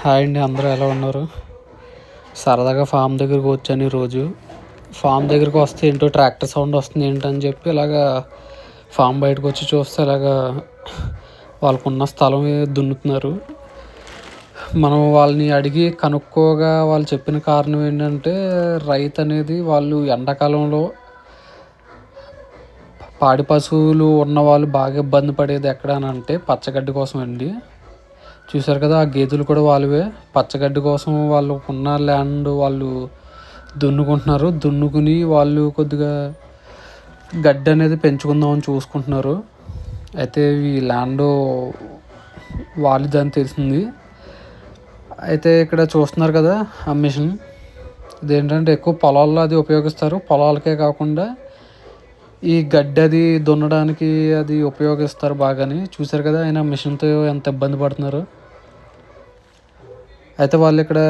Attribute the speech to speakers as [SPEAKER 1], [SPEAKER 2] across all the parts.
[SPEAKER 1] Hi అండి అందరూ ఎలా ఉన్నారు? సరదాగా ఫామ్ దగ్గరకు వచ్చాను ఈరోజు. ఫామ్ దగ్గరకు వస్తే ఏంటో ట్రాక్టర్ సౌండ్ వస్తుంది ఏంటని చెప్పి ఇలాగా ఫామ్ బయటకు వచ్చి చూస్తే ఇలాగా వాళ్ళకున్న స్థలం దున్నుతున్నారు. మనం వాళ్ళని అడిగి కనుక్కోగా వాళ్ళు చెప్పిన కారణం ఏంటంటే రైతు అనేది వాళ్ళు ఎండాకాలంలో పాడి పశువులు ఉన్న వాళ్ళు బాగా ఇబ్బంది పడేది ఎక్కడ అని అంటే పచ్చగడ్డి కోసం అండి చూసారు కదా ఆ గేదెలు కూడా వాళ్ళవే. పచ్చగడ్డి కోసం వాళ్ళు ఉన్న ల్యాండ్ వాళ్ళు దున్నుకుంటున్నారు. దున్నుకుని వాళ్ళు కొద్దిగా గడ్డి అనేది పెంచుకుందామని చూసుకుంటున్నారు. అయితే ఈ ల్యాండ్ వాళ్ళదని తెలిసింది. అయితే ఇక్కడ చూస్తున్నారు కదా ఆ మిషన్. ఇదేంటంటే ఎక్కువ పొలాల్లో అది ఉపయోగిస్తారు. పొలాలకే కాకుండా ఈ గడ్డి అది దున్నడానికి అది ఉపయోగిస్తారు బాగాని. చూసారు కదా ఆయన మిషన్తో ఎంత ఇబ్బంది పడుతున్నారు. అయితే వాళ్ళు ఇక్కడ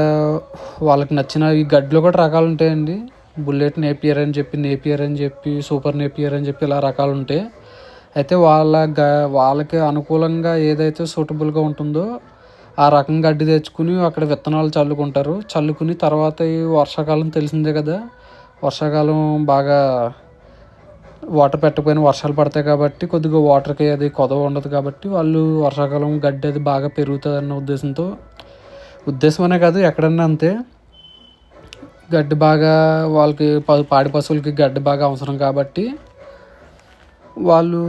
[SPEAKER 1] వాళ్ళకి నచ్చిన ఈ గడ్డిలో కూడా రకాలు ఉంటాయండి. బుల్లెట్ నేపియర్ అని చెప్పి నేపియర్ అని చెప్పి సూపర్ నేపియర్ అని చెప్పి ఇలా రకాలు ఉంటాయి. అయితే వాళ్ళ గ వాళ్ళకి అనుకూలంగా ఏదైతే సూటబుల్గా ఉంటుందో ఆ రకం గడ్డి తెచ్చుకుని అక్కడ విత్తనాలు చల్లుకుంటారు. చల్లుకుని తర్వాత ఈ వర్షాకాలం తెలిసిందే కదా. వర్షాకాలం బాగా వాటర్ పెట్టకపోయినా వర్షాలు పడతాయి కాబట్టి కొద్దిగా వాటర్కి అది కొదవ ఉండదు కాబట్టి వాళ్ళు వర్షాకాలం గడ్డి అది బాగా పెరుగుతుంది అన్న ఉద్దేశంతో ఉద్దేశం అనే కాదు ఎక్కడన్నా అంతే. గడ్డి బాగా వాళ్ళకి పాడి పశువులకి గడ్డి బాగా అవసరం కాబట్టి వాళ్ళు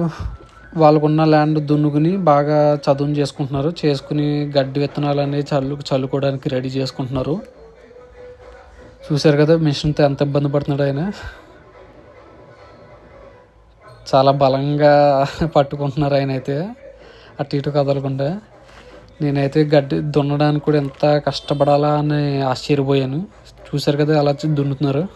[SPEAKER 1] వాళ్ళకున్న ల్యాండ్ దున్నుకుని బాగా చదువు చేసుకుంటున్నారు. చేసుకుని గడ్డి విత్తనాలు అనేవి చల్లు చల్లుకోవడానికి రెడీ చేసుకుంటున్నారు. చూశారు కదా మిషన్తో ఎంత ఇబ్బంది పడుతున్నాడు ఆయన. చాలా బలంగా పట్టుకుంటున్నారు ఆయన అయితే. అటు ఇటు కదలకుండా. నేనైతే గడ్డి దున్నడానికి కూడా ఎంత కష్టపడాలా అని ఆశ్చర్యపోయాను. చూశారు కదా అలా దున్నుతున్నారు.